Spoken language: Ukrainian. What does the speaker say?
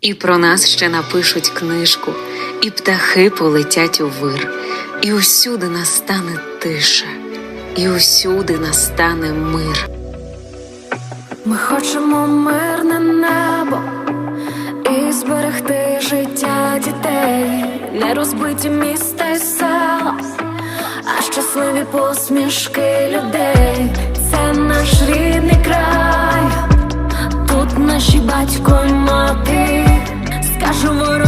І про нас ще напишуть книжку, і птахи полетять у вир, і усюди настане тиша, і усюди настане мир. Ми хочемо мирне небо і зберегти життя дітей, не розбиті міста й села, а щасливі посмішки людей. Це наш рідний край, тут наші батько й мати. Скажу ворогу,